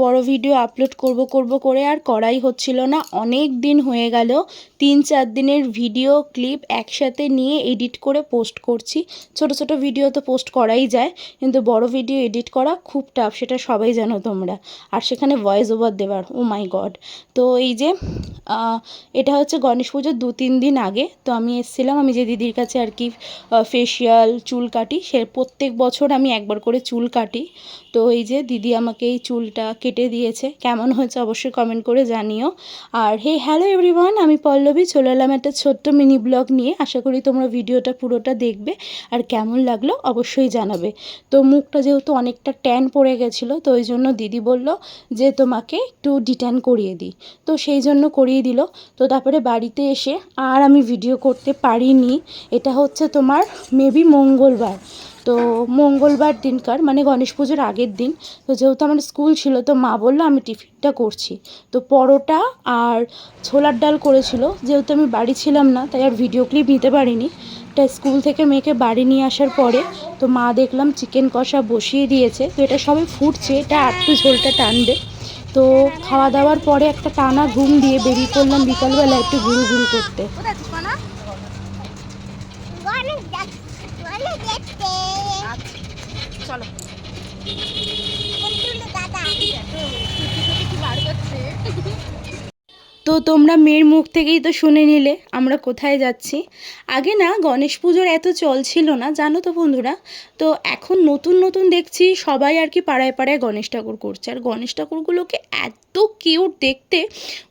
বড় video upload করব করব করে আর করাই হচ্ছিল না। অনেক দিন হয়ে গেল, তিন চার দিনের ভিডিও ক্লিপ একসাথে নিয়ে এডিট করে পোস্ট করছি। ছোট ছোট ভিডিও তো পোস্ট করাই যায়, কিন্তু বড় ভিডিও এডিট করা খুব টাফ সেটা সবাই জানো তোমরা। আর সেখানে ভয়েস ওভার দেওয়ার ও মাই গড তো এই যে এটা হচ্ছে গণেশ পুজোর দু, তিন দিন আগে। তো আমি এসেছিলাম, আমি যে দিদির কাছে আর কি ফেসিয়াল চুল কাটি, সে প্রত্যেক বছর আমি একবার করে চুল কাটি। তো এই যে দিদি আমাকে এই চুলটা কেটে দিয়েছে। কেমন হয়েছে অবশ্যই কমেন্ট করে জানিও। আর হে হ্যালো এভরিওয়ান আমি পল্লবী, চলে এলাম একটা ছোট্ট মিনি ব্লগ নিয়ে। আশা করি তোমরা ভিডিওটা পুরোটা দেখবে আর কেমন লাগল অবশ্যই জানাবে। তো মুখটা যেহেতু অনেকটা ট্যান পড়ে গেছিল, তো ওই জন্য দিদি বলল যে তোমাকে একটু ডিট্যান করিয়ে দিই। তো সেই জন্য করিয়ে দিল। তো তারপরে বাড়িতে এসে আর আমি ভিডিও করতে পারিনি। এটা হচ্ছে তোমার মেবি মঙ্গলবার। তো মঙ্গলবার দিনকার মানে গণেশ পুজোর আগের দিন, তো যেহেতু আমার স্কুল ছিল, তো মা বলল আমি টিফিনটা করছি। তো পরোটা আর ছোলার ডাল করেছিল, যেহেতু আমি বাড়ি ছিলাম না, তাই আর ভিডিও ক্লিপ নিতে পারিনি। তা স্কুল থেকে মেয়েকে বাড়ি নিয়ে আসার পরে, তো মা দেখলাম চিকেন কষা বসিয়ে দিয়েছে, তো এটা সবাই ফুটছে, এটা আটটু ঝোলটা টানবে। তো খাওয়া দাওয়ার পরে একটা টানা ঘুম দিয়ে বেরিয়ে পড়লাম বিকালবেলা একটু ঘুরু ঘুরু করতে অনেক দেখ- অনেক দেখতে। চলো। তো তোমরা মেয়ের মুখ থেকেই তো শুনে নিলে, আমরা কোথায় যাচ্ছি? আগে না গণেশ পুজোর এত চল ছিল না, জানো তো বন্ধুরা? তো এখন নতুন নতুন দেখছি সবাই আর কি পাড়ায় পাড়ায় গণেশ ঠাকুর করছে। আর গণেশ ঠাকুরগুলোকে এত কিউট দেখতে।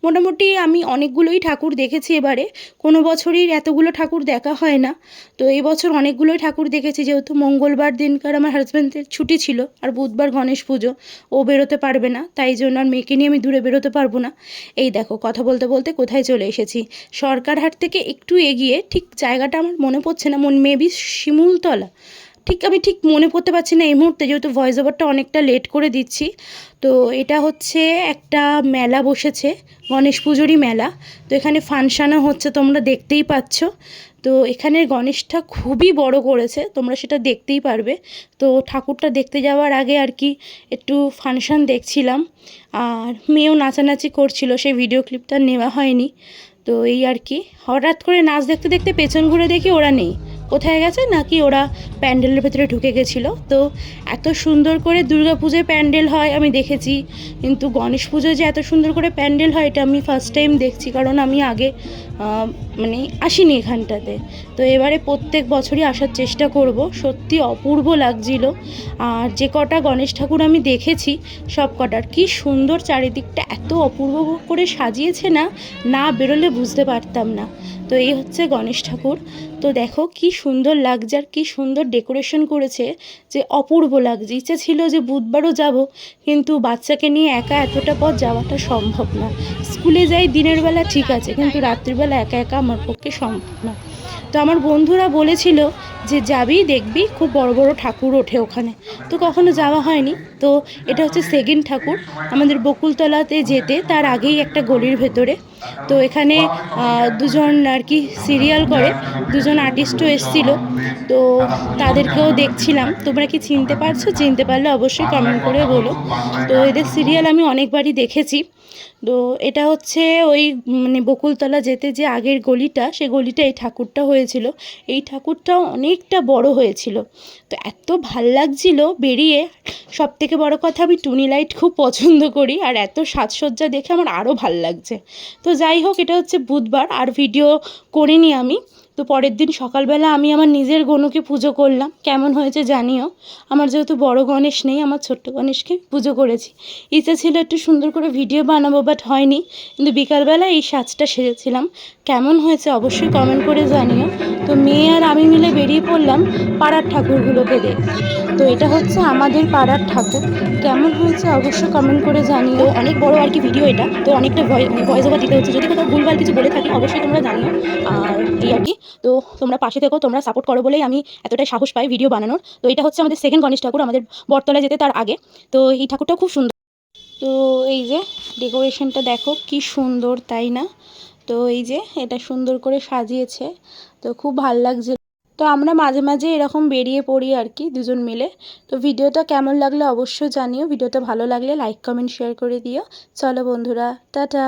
মোটামুটি আমি অনেকগুলোই ঠাকুর দেখেছি এবারে। কোনো বছরই এতগুলো ঠাকুর দেখা হয় না। তো এই বছর অনেকগুলোই ঠাকুর দেখেছি, যেহেতু মঙ্গলবার দিনকার আমার হাজব্যান্ডের ছুটি ছিল আর বুধবার গণেশ পুজো, ও বেরোতে পারবে না, তাই জন্য আর মেয়েকে নিয়ে আমি দূরে বেরোতে পারব না। এই দেখো, কথা বলতে বলতে কোথায় চলে এসেছি। সরকারহাট থেকে একটু এগিয়ে ঠিক জায়গাটা আমার মনে পড়ছে না, মন মেবি শিমুলতলা। ঠিক, আমি ঠিক মনে পড়তে পারছি না এই মুহূর্তে যেহেতু ভয়েস ওভারটা অনেকটা লেট করে দিচ্ছি। তো এটা হচ্ছে একটা মেলা বসেছে, গণেশ পুজোরই মেলা। তো এখানে ফাংশানও হচ্ছে, তোমরা দেখতেই পাচ্ছ। তো এখানের গণেশটা খুবই বড় করেছে, তোমরা সেটা দেখতেই পারবে। তো ঠাকুরটা দেখতে যাওয়ার আগে আর কি একটু ফাংশান দেখছিলাম। আর মেয়েও নাচানাচি করছিল, সেই ভিডিও ক্লিপটা নেওয়া হয়নি। তো এই আর কি, হঠাৎ করে নাচ দেখতে দেখতে পেছন ঘুরে দেখি ওরা নেই। কোথায় গেছে? নাকি ওরা প্যান্ডেলের ভেতরে ঢুকে গেছিল? তো এত সুন্দর করে দুর্গা পুজোয় প্যান্ডেল হয়, আমি দেখেছি। কিন্তু গণেশ পুজোয় যে এত সুন্দর করে প্যান্ডেল হয়, এটা আমি ফার্স্ট টাইম দেখছি। কারণ আমি আগে মানে আসিনি এখানটাতে। তো এবারে প্রত্যেক বছরই আসার চেষ্টা করব। সত্যি অপূর্ব লাগছিল। আর যে কটা গণেশ ঠাকুর আমি দেখেছি, সব কটার, কি সুন্দর চারিদিকটা এত অপূর্ব করে সাজিয়েছে না না বেরোলে বুঝতে পারতাম না। তো এই হচ্ছে গণেশ ঠাকুর। তো দেখো কি সুন্দর লাগছে আর কি সুন্দর ডেকোরেশন করেছে, যে অপূর্ব লাগছে। ইচ্ছা ছিল যে বুধবারও যাব, কিন্তু বাচ্চাকে নিয়ে একা এতটা পথ যাওয়াটা সম্ভব না। স্কুলে যাই, দিনের বেলা ঠিক আছে, কিন্তু রাত্রিবেলা একা একা আমার পক্ষে সম্ভব না। তো আমার বন্ধুরা বলেছিল যে, যাবি, দেখবি, খুব বড় বড় ঠাকুর ওঠে ওখানে। তো কখনো যাওয়া হয়নি। তো এটা হচ্ছে সেকেন্ড ঠাকুর। আমাদের বকুলতলাতে যেতে, তার আগেই একটা গলির ভেতরে তো এখানে দুজন আর কি সিরিয়াল করে, দুজন আর্টিস্টও এসেছিল। তো তাদেরকেও দেখছিলাম। তোমরা কি চিনতে পারছ? চিনতে পারলে অবশ্যই কমেন্ট করে বলো। তো এদের সিরিয়াল আমি অনেকবারই দেখেছি। তো এটা হচ্ছে ওই মানে বকুলতলা যেতে যে আগের গলিটা, সে গলিটা এই ঠাকুরটা হয়েছিল। এই ঠাকুরটাও অনেকটা বড় হয়েছিল। তো এত ভালো লাগছিল বেরিয়ে। সব থেকে বড় কথা আমি টুনি লাইট খুব পছন্দ করি, আর এত সাজসজ্জা দেখে আমার আরও ভালো লাগছে। তো যাই হোক, এটা হচ্ছে বুধবার, আর ভিডিও করিনি আমি। তো পরের দিন সকালবেলা আমি আমার নিজের গনুকে পুজো করলাম। কেমন হয়েছে জানিও। আমার যেহেতু বড় গণেশ নেই, আমার ছোট্ট গণেশকে পুজো করেছি। ইচ্ছা ছিল একটু সুন্দর করে ভিডিও বানাবো বাট হয়নি। কিন্তু বিকালবেলা এই সাজটা সেজেছিলাম। কেমন হয়েছে অবশ্যই কমেন্ট করে জানিও। তো মেয়ে আর আমি মিলে বেরিয়ে পড়লাম পাড়ার ঠাকুরগুলোকে দেখতে। তো এটা হচ্ছে আমাদের পাড়ার ঠাকুর। কেমন হয়েছে অবশ্যই কমেন্ট করে জানিও। অনেক বড় আর কি ভিডিও এটা। তো অনেকটা ভয়েস ওভার দিতে হচ্ছে। যদি কোথাও ভুলভাল কিছু বলে থাকি, অবশ্যই তোমরা জানিও। আর এই আর কি। তো তোমরা পাশে থেকো, তোমরা সাপোর্ট করো বলেই আমি এতটাই সাহস পাই ভিডিও বানানোর। তো এটা হচ্ছে আমাদের সেকেন্ড গণেশ ঠাকুর, আমাদের বটতলায় যেতে তার আগে। তো এই ঠাকুরটাও খুব সুন্দর। তো এই যে ডেকোরেশনটা দেখো, কি সুন্দর, তাই না? তো এই যে এটা সুন্দর করে সাজিয়েছে। তো খুব ভালো লাগছে। তো আমরা মাঝে মাঝে এরকম বেরিয়ে পড়ি আর কি দুজন মিলে। তো ভিডিওটা কেমন লাগলে অবশ্যই জানিও। ভিডিওটা ভালো লাগলে লাইক কমেন্ট শেয়ার করে দিও। চলো বন্ধুরা, টাটা!